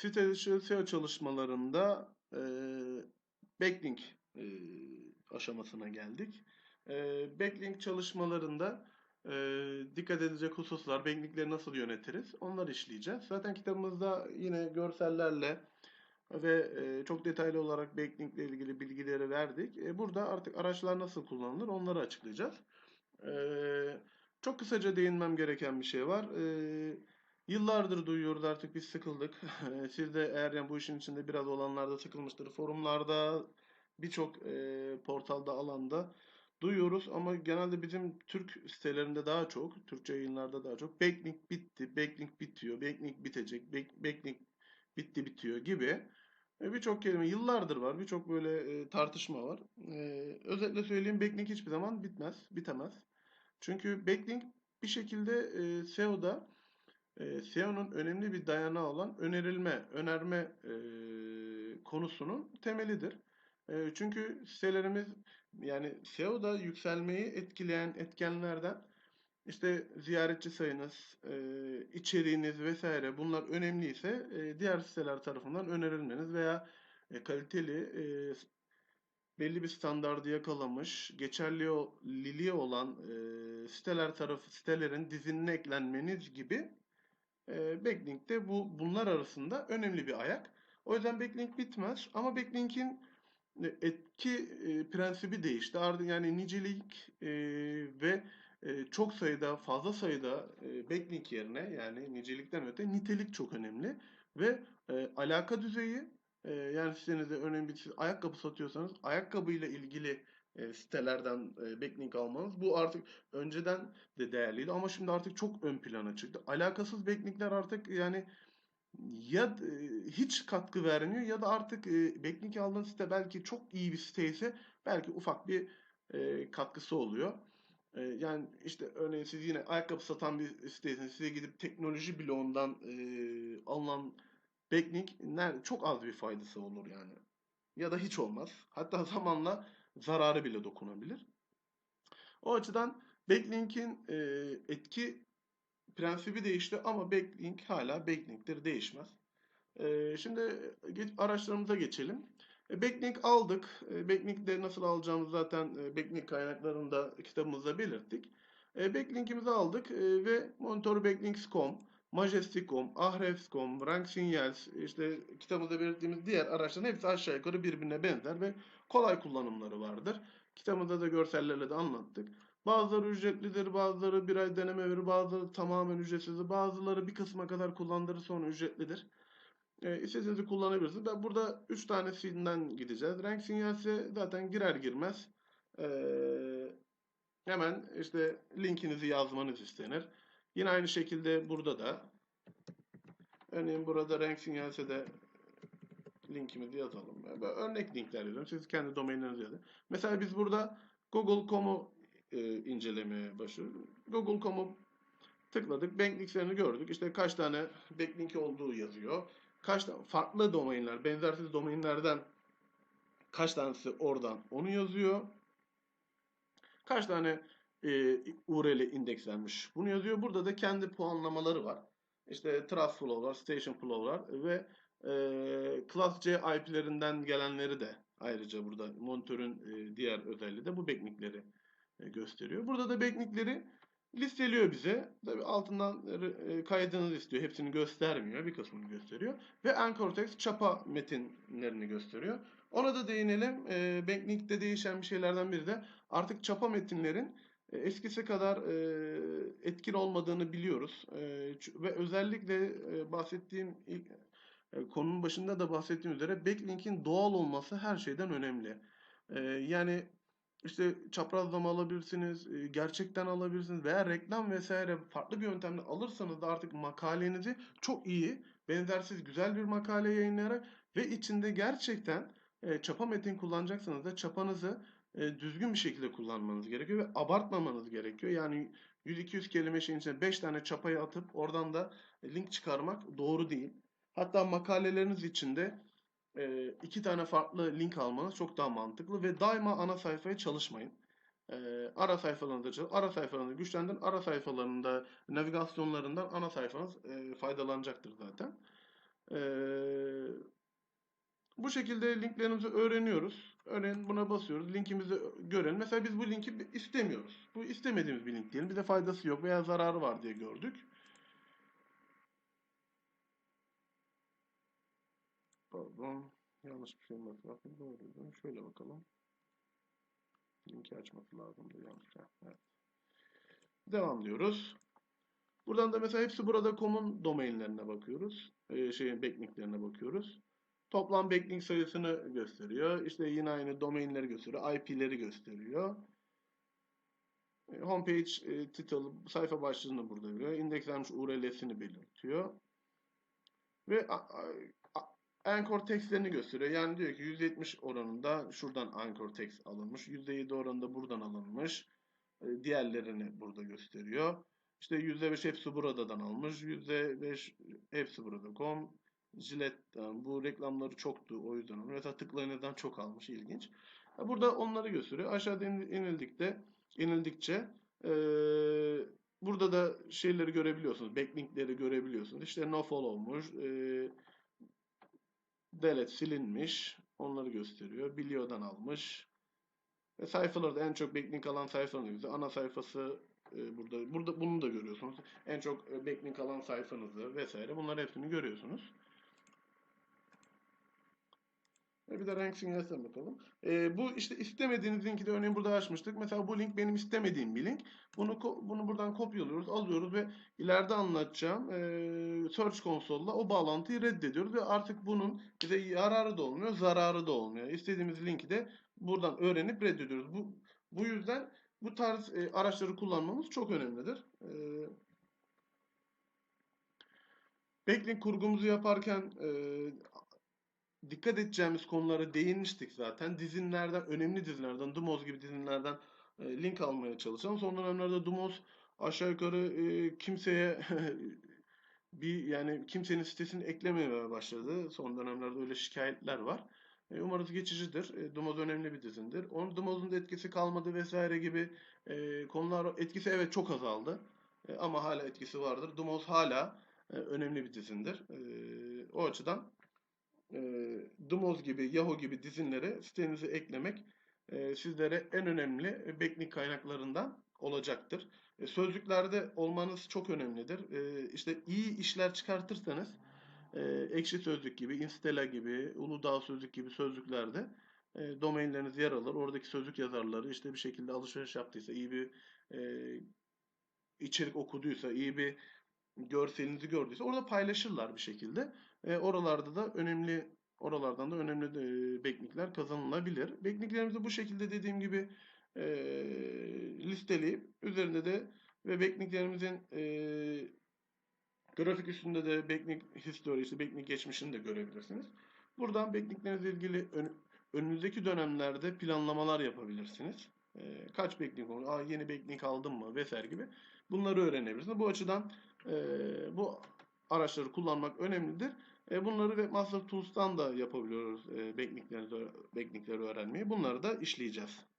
Site dışı SEO çalışmalarında e, backlink e, aşamasına geldik. E, backlink çalışmalarında e, dikkat edilecek hususlar, backlinkleri nasıl yönetiriz onları işleyeceğiz. Zaten kitabımızda yine görsellerle ve e, çok detaylı olarak backlink ile ilgili bilgileri verdik. E, burada artık araçlar nasıl kullanılır onları açıklayacağız. E, çok kısaca değinmem gereken bir şey var. E, Yıllardır duyuyoruz artık biz sıkıldık. Siz de eğer yani bu işin içinde biraz olanlar da sıkılmıştır. Forumlarda birçok e, portalda alanda duyuyoruz ama genelde bizim Türk sitelerinde daha çok, Türkçe yayınlarda daha çok backlink bitti, backlink bitiyor, backlink bitecek, back, backlink bitti bitiyor gibi e, birçok kelime yıllardır var. Birçok böyle e, tartışma var. E, özetle söyleyeyim backlink hiçbir zaman bitmez, bitemez. Çünkü backlink bir şekilde e, SEO'da SEO'nun önemli bir dayanağı olan önerilme, önerme e, konusunun temelidir. E, çünkü sitelerimiz yani SEO'da yükselmeyi etkileyen etkenlerden işte ziyaretçi sayınız, e, içeriğiniz vesaire bunlar önemliyse e, diğer siteler tarafından önerilmeniz veya e, kaliteli e, belli bir standardı yakalamış, geçerliliği olan e, siteler tarafı sitelerin dizinine eklenmeniz gibi e, backlink de bu bunlar arasında önemli bir ayak. O yüzden backlink bitmez ama backlink'in e, etki e, prensibi değişti. Yani nicelik e, ve e, çok sayıda, fazla sayıda e, backlink yerine yani nicelikten öte nitelik çok önemli ve e, alaka düzeyi e, yani sitenizde örneğin bir ayakkabı satıyorsanız ayakkabıyla ilgili e, sitelerden e, backlink almanız. Bu artık önceden de değerliydi ama şimdi artık çok ön plana çıktı. Alakasız backlinkler artık yani ya e, hiç katkı vermiyor ya da artık e, backlink aldığınız site belki çok iyi bir site ise belki ufak bir e, katkısı oluyor. E, yani işte örneğin siz yine ayakkabı satan bir siteyseniz size gidip teknoloji bloğundan e, alınan backlink çok az bir faydası olur yani. Ya da hiç olmaz. Hatta zamanla zararı bile dokunabilir. O açıdan backlink'in e, etki prensibi değişti ama backlink hala backlink'tir değişmez. E, şimdi araçlarımıza geçelim. E, backlink aldık. E, backlink'leri nasıl alacağımızı zaten e, backlink kaynaklarında kitabımızda belirttik. E, backlink'imizi aldık e, ve Monitor Majestic.com, Ahrefs.com, Rank Signals, işte kitabımızda belirttiğimiz diğer araçların hepsi aşağı yukarı birbirine benzer ve kolay kullanımları vardır. Kitabımızda da görsellerle de anlattık. Bazıları ücretlidir, bazıları bir ay deneme verir, bazıları tamamen ücretsiz, bazıları bir kısma kadar kullandırır sonra ücretlidir. E, istediğinizi kullanabilirsiniz. Ben burada 3 tanesinden gideceğiz. Rank sinyalse zaten girer girmez e, hemen işte linkinizi yazmanız istenir. Yine aynı şekilde burada da örneğin burada renk sinyalse de linkimizi yazalım. Böyle örnek linkler yazıyorum. Siz kendi domainlerinizi yazın. Mesela biz burada Google.com'u e, incelemeye başlıyoruz. Google.com'u tıkladık. Backlinklerini gördük. İşte kaç tane backlink olduğu yazıyor. Kaç tane farklı domainler, benzersiz domainlerden kaç tanesi oradan onu yazıyor. Kaç tane e, URL indekslenmiş. Bunu yazıyor. Burada da kendi puanlamaları var. İşte Trustflow Station Flow ve e, Class C IP'lerinden gelenleri de ayrıca burada monitörün e, diğer özelliği de bu backlinkleri e, gösteriyor. Burada da backlinkleri listeliyor bize. Tabii altından e, kaydını istiyor. Hepsini göstermiyor. Bir kısmını gösteriyor. Ve Anchor Text çapa metinlerini gösteriyor. Ona da değinelim. E, backlink'te değişen bir şeylerden biri de artık çapa metinlerin eskisi kadar e, etkili olmadığını biliyoruz. E, ve özellikle e, bahsettiğim ilk e, konunun başında da bahsettiğim üzere backlink'in doğal olması her şeyden önemli. E, yani işte çaprazlama alabilirsiniz, e, gerçekten alabilirsiniz veya reklam vesaire farklı bir yöntemle alırsanız da artık makalenizi çok iyi, benzersiz güzel bir makale yayınlayarak ve içinde gerçekten e, çapa metin kullanacaksanız da çapanızı e, düzgün bir şekilde kullanmanız gerekiyor ve abartmamanız gerekiyor. Yani 100-200 kelime şeyin içine 5 tane çapayı atıp oradan da link çıkarmak doğru değil. Hatta makaleleriniz içinde e, iki tane farklı link almanız çok daha mantıklı ve daima ana sayfaya çalışmayın. E, ara sayfalarında çalışın. Ara sayfalarını güçlendirin. Ara sayfalarında navigasyonlarından ana sayfanız e, faydalanacaktır zaten. E, bu şekilde linklerimizi öğreniyoruz. Örneğin buna basıyoruz. Linkimizi görelim. Mesela biz bu linki istemiyoruz. Bu istemediğimiz bir link diyelim. Bize faydası yok veya zararı var diye gördük. Pardon. Yanlış bir şey mi bakın. Doğruydu. Şöyle bakalım. Linki açması lazımdı yanlış. Evet. Devam diyoruz. Buradan da mesela hepsi burada common domainlerine bakıyoruz. Ee, şeyin backlinklerine bakıyoruz. Toplam backlink sayısını gösteriyor. İşte yine aynı domainleri gösteriyor. IP'leri gösteriyor. E, Homepage e, title, sayfa başlığını burada veriyor. İndekslenmiş URL'sini belirtiyor. Ve anchor textlerini gösteriyor. Yani diyor ki %70 oranında şuradan anchor text alınmış. %7 oranında buradan alınmış. E, Diğerlerini burada gösteriyor. İşte %5 hepsi buradan almış. %5 hepsi burada.com. Gillette'den bu reklamları çoktu o yüzden. Mesela tıklayanlardan çok almış ilginç. Burada onları gösteriyor. Aşağıda in- inildikte inildikçe eee, burada da şeyleri görebiliyorsunuz. Backlinkleri görebiliyorsunuz. İşte no follow'muş. eee delete silinmiş. Onları gösteriyor. Bilio'dan almış. Ve sayfalarda en çok backlink alan sayfanız ana sayfası e, burada burada bunu da görüyorsunuz. En çok e, backlink alan sayfanızı vesaire bunları hepsini görüyorsunuz. E, Bir de rank sinyalsine bakalım. E, bu işte istemediğiniz linki de örneğin burada açmıştık. Mesela bu link benim istemediğim bir link. Bunu bunu buradan kopyalıyoruz, alıyoruz ve ileride anlatacağım e, Search Console'la o bağlantıyı reddediyoruz ve artık bunun bize yararı da olmuyor, zararı da olmuyor. İstediğimiz linki de buradan öğrenip reddediyoruz. Bu bu yüzden bu tarz e, araçları kullanmamız çok önemlidir. E, backlink kurgumuzu yaparken e, dikkat edeceğimiz konulara değinmiştik zaten. Dizinlerden, önemli dizilerden, Dumoz gibi dizinlerden e, link almaya çalışalım. Son dönemlerde Dumoz aşağı yukarı e, kimseye bir yani kimsenin sitesini eklememeye başladı. Son dönemlerde öyle şikayetler var. E, umarız geçicidir. E, Dumoz önemli bir dizindir. Onun Dumoz'un da etkisi kalmadı vesaire gibi e, konular etkisi evet çok azaldı. E, ama hala etkisi vardır. Dumoz hala e, önemli bir dizindir. E, o açıdan e, Dumoz gibi, Yahoo gibi dizinlere sitenize eklemek e, sizlere en önemli e, backlink kaynaklarından olacaktır. E, sözlüklerde olmanız çok önemlidir. E, işte iyi işler çıkartırsanız e, Ekşi Sözlük gibi, Instela gibi, Uludağ Sözlük gibi sözlüklerde e, domainleriniz yer alır. Oradaki sözlük yazarları işte bir şekilde alışveriş yaptıysa, iyi bir e, içerik okuduysa, iyi bir görselinizi gördüyse orada paylaşırlar bir şekilde. E, oralarda da önemli oralardan da önemli e, backlinkler kazanılabilir. Backlinklerimizi bu şekilde dediğim gibi e, listeleyip üzerinde de ve backlinklerimizin e, grafik üstünde de backlink history, işte backlink geçmişini de görebilirsiniz. Buradan backlinklerinizle ilgili ön- önümüzdeki dönemlerde planlamalar yapabilirsiniz. E, kaç backlink olur, Aa, yeni backlink aldım mı vesaire gibi bunları öğrenebilirsiniz. Bu açıdan e, bu araçları kullanmak önemlidir. E, bunları Webmaster Tools'tan da yapabiliyoruz e, backlinkleri, backlinkleri öğrenmeyi. Bunları da işleyeceğiz.